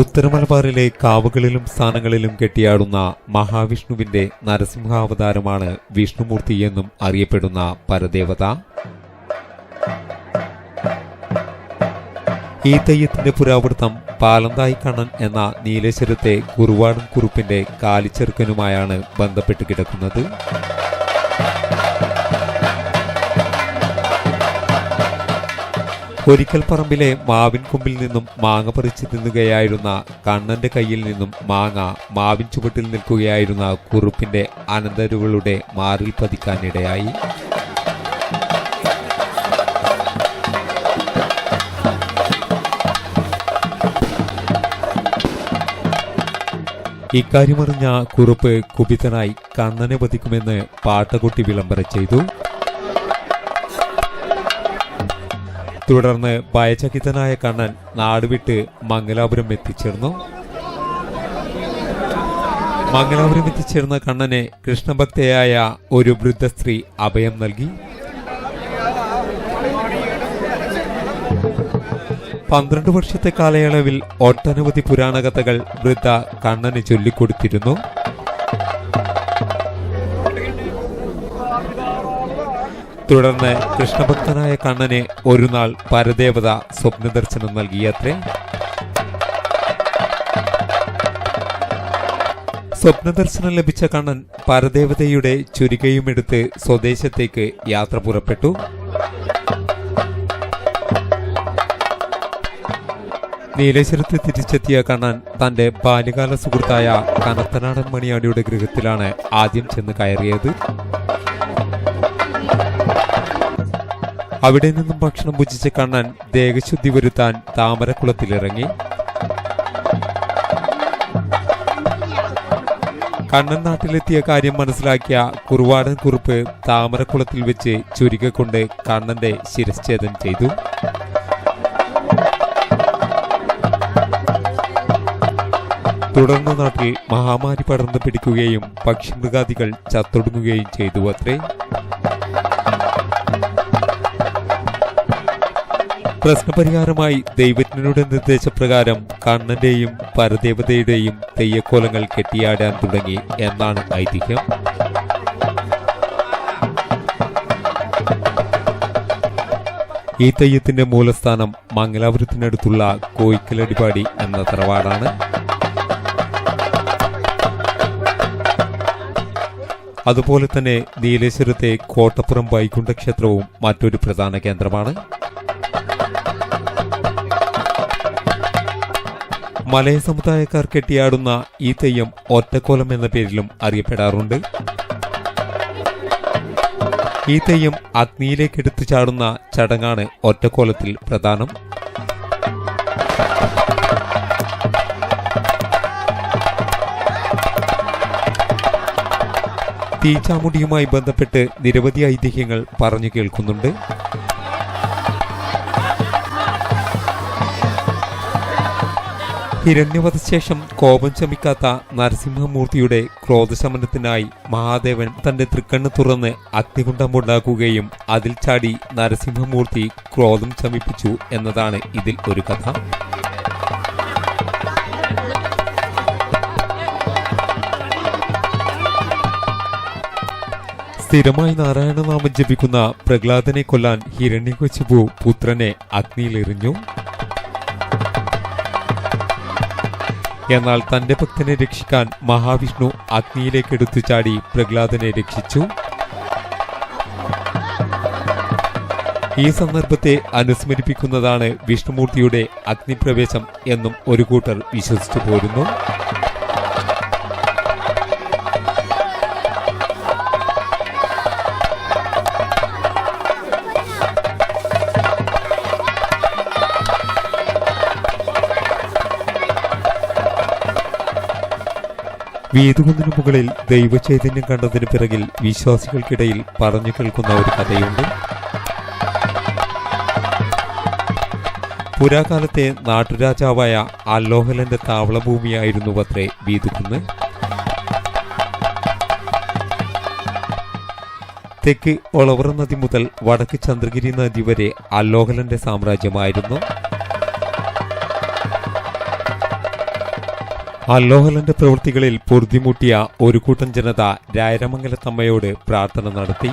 ഉത്തരമലബാറിലെ കാവുകളിലും സ്ഥാനങ്ങളിലും കെട്ടിയാടുന്ന മഹാവിഷ്ണുവിന്റെ നരസിംഹാവതാരമാണ് വിഷ്ണുമൂർത്തി എന്നും അറിയപ്പെടുന്ന പരദേവത. ഈ തെയ്യത്തിന്റെ പുരാവൃത്തം പാലന്തായി കണ്ണൻ എന്ന നീലേശ്വരത്തെ കുറുവാടും കുറുപ്പിന്റെ കാലിച്ചെറുക്കനുമായാണ് ബന്ധപ്പെട്ട് കിടക്കുന്നത്. ഒരിക്കൽ പറമ്പിലെ മാവിൻ കൊമ്പിൽ നിന്നും മാങ്ങ പറിച്ചു തിന്നുകയായിരുന്ന കണ്ണന്റെ കയ്യിൽ നിന്നും മാങ്ങ മാവിൻ ചുവട്ടിൽ നിൽക്കുകയായിരുന്ന കുറുപ്പിന്റെ അനന്തരുകളുടെ മാറിൽ പതിക്കാനിടയായി. ഇക്കാര്യമറിഞ്ഞ കുറുപ്പ് കുപിതനായി കണ്ണനെ വധിക്കുമെന്ന് പാട്ടകൊട്ടി വിളംബരം ചെയ്തു. തുടർന്ന് ഭയചകിതനായ കണ്ണൻ നാടുവിട്ട് മംഗലാപുരം എത്തിച്ചേർന്നു. മംഗലാപുരം എത്തിച്ചേർന്ന കണ്ണനെ കൃഷ്ണഭക്തയായ ഒരു വൃദ്ധ സ്ത്രീ അഭയം നൽകി. പന്ത്രണ്ട് വർഷത്തെ കാലയളവിൽ ഒട്ടനവധി പുരാണകഥകൾ വൃദ്ധ കണ്ണന് ചൊല്ലിക്കൊടുത്തിരുന്നു. തുടർന്ന് കൃഷ്ണഭക്തനായ കണ്ണന് ഒരു നാൾ പരദേവത സ്വപ്നദർശനം നൽകിയത്രേ. സ്വപ്നദർശനം ലഭിച്ച കണ്ണൻ പരദേവതയുടെ ചുരികയുമെടുത്ത് സ്വദേശത്തേക്ക് യാത്ര പുറപ്പെട്ടു. നീലേശ്വരത്ത് തിരിച്ചെത്തിയ കണ്ണൻ തന്റെ ബാല്യകാല സുഹൃത്തായ കനത്തനാടൻ മണിയാടിയുടെ ഗൃഹത്തിലാണ് ആദ്യം ചെന്ന് കയറിയത്. അവിടെ നിന്നും ഭക്ഷണം ഭുജിച്ച കണ്ണൻ ദേഹശുദ്ധി വരുത്താൻ താമരക്കുളത്തിലിറങ്ങി. കണ്ണൻ നാട്ടിലെത്തിയ കാര്യം മനസ്സിലാക്കിയ കുറുവാടൻ കുറുപ്പ് താമരക്കുളത്തിൽ വെച്ച് ചുരുക്കൊണ്ട് കണ്ണന്റെ ശിരശ്ഛേദം ചെയ്തു. തുടർന്ന് നാട്ടിൽ മഹാമാരി പടർന്നു പിടിക്കുകയും പക്ഷിമൃഗാദികൾ ചത്തൊടുങ്ങുകയും ചെയ്തു അത്രേ പ്രശ്നപരിഹാരമായി ദൈവജ്ഞനുടെ നിർദ്ദേശപ്രകാരം കണ്ണന്റെയും പരദേവതയുടെയും തെയ്യക്കോലങ്ങൾ കെട്ടിയാടാൻ തുടങ്ങി എന്നാണ് ഐതിഹ്യം. ഈ തെയ്യത്തിന്റെ മൂലസ്ഥാനം മംഗലാപുരത്തിനടുത്തുള്ള കോയിക്കലടിപാടി എന്ന തറവാടാണ്. അതുപോലെ തന്നെ നീലേശ്വരത്തെ കോട്ടപ്പുറം വൈകുണ്ഠ ക്ഷേത്രവും മറ്റൊരു പ്രധാന കേന്ദ്രമാണ്. മലയ സമുദായക്കാർ കെട്ടിയാടുന്ന ഈ തെയ്യം ഒറ്റക്കോലം എന്ന പേരിലും അറിയപ്പെടാറുണ്ട്. ഈ തെയ്യം അഗ്നിയിലേക്ക് എടുത്തു ചാടുന്ന ചടങ്ങാണ് ഒറ്റക്കോലത്തിൽ പ്രധാനം. തീച്ചാമുടിയുമായി ബന്ധപ്പെട്ട് നിരവധി ഐതിഹ്യങ്ങൾ പറഞ്ഞു കേൾക്കുന്നുണ്ട്. ഹിരണ്യവധശേഷം കോപം ശമിക്കാത്ത നരസിംഹമൂർത്തിയുടെ ക്രോധശമനത്തിനായി മഹാദേവൻ തന്റെ തൃക്കണ്ണ് തുറന്ന് അഗ്നികുണ്ഡമുണ്ടാക്കുകയും അതിൽ ചാടി നരസിംഹമൂർത്തി ക്രോധം ശമിപ്പിച്ചു എന്നതാണ് ഇതിൽ ഒരു കഥ. സ്ഥിരമായി നാരായണനാമം ജപിക്കുന്ന പ്രഹ്ലാദനെ കൊല്ലാൻ ഹിരണ്യകശിപു പുത്രനെ അഗ്നിയിലെറിഞ്ഞു എന്നാൽ തന്റെ ഭക്തനെ രക്ഷിക്കാൻ മഹാവിഷ്ണു അഗ്നിയിലേക്ക് എടുത്തു ചാടി പ്രഹ്ലാദനെ രക്ഷിച്ചു. ഈ സന്ദർഭത്തെ അനുസ്മരിപ്പിക്കുന്നതാണ് വിഷ്ണുമൂർത്തിയുടെ അഗ്നിപ്രവേശം എന്നും ഒരു കൂട്ടർ വിശ്വസിച്ചു പോരുന്നു. വീതുകുന്നിനു മുകളിൽ ദൈവചൈതന്യം കണ്ടതിന് പിറകിൽ വിശ്വാസികൾക്കിടയിൽ പറഞ്ഞു കേൾക്കുന്ന ഒരു കഥയുണ്ട്. പുരാകാലത്തെ നാട്ടുരാജാവായ അലോഹലന്റെ താവളഭൂമിയായിരുന്നു അത്രേ വീതുകുന്ന്. തെക്ക് ഒളവറ നദി മുതൽ വടക്ക് ചന്ദ്രഗിരി നദി വരെ അലോഹലന്റെ സാമ്രാജ്യമായിരുന്നു. അല്ലോഹലന്റെ പ്രവൃത്തികളിൽ പൊറുതിമുട്ടിയ ഒരു കൂട്ടം ജനത രായരമംഗലത്തമ്മയോട് പ്രാർത്ഥന നടത്തി.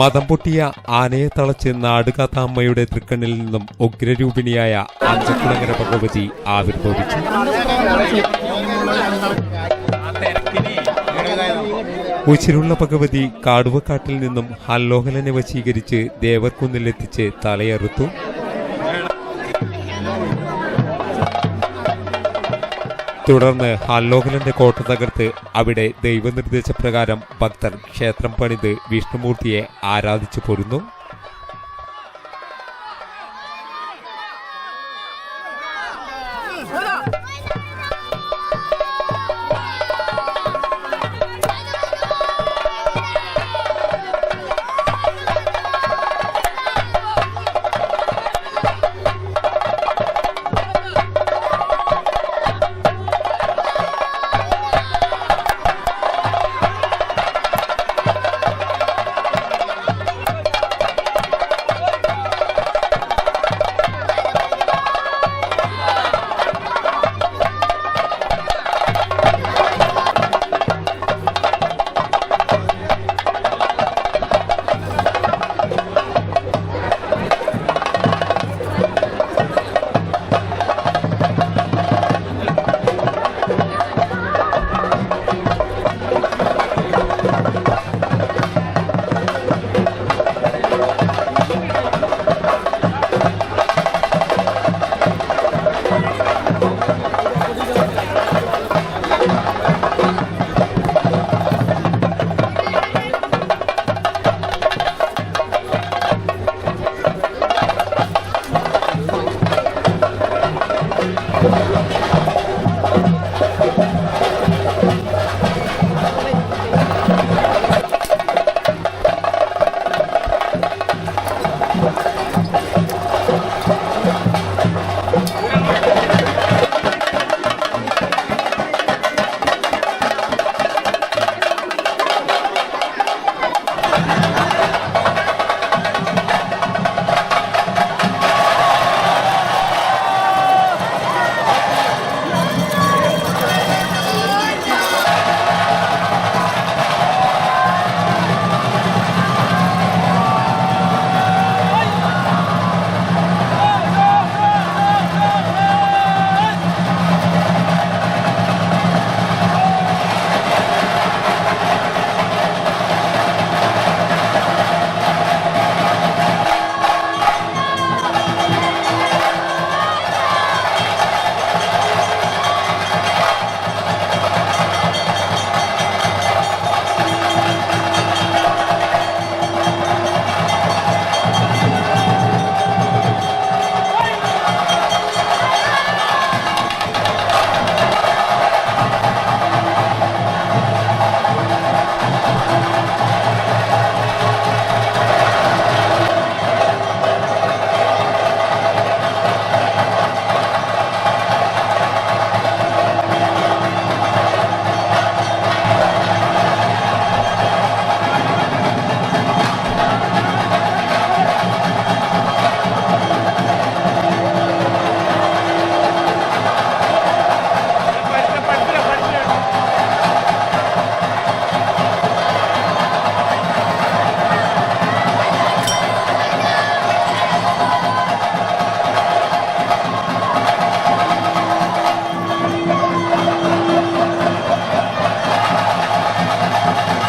മതം പൊട്ടിയ ആനയെ തളച്ച് നാടുകാത്ത അമ്മയുടെ തൃക്കണ്ണിൽ നിന്നും ഉഗ്രരൂപിണിയായ അഞ്ചക്കുളങ്ങര ഭഗവതി ആവിർഭവിച്ചു. ഉച്ചിരുള്ള ഭഗവതി കാടുവക്കാട്ടിൽ നിന്നും ഹല്ലോഹലനെ വശീകരിച്ച് ദേവർക്കുന്നിലെത്തിച്ച് തലയറുത്തു. തുടർന്ന് അല്ലോഹലന്റെ കോട്ട തകർത്ത് അവിടെ ദൈവനിർദ്ദേശപ്രകാരം ഭക്തർ ക്ഷേത്രം പണിത് വിഷ്ണുമൂർത്തിയെ ആരാധിച്ചു പോരുന്നു. Thank.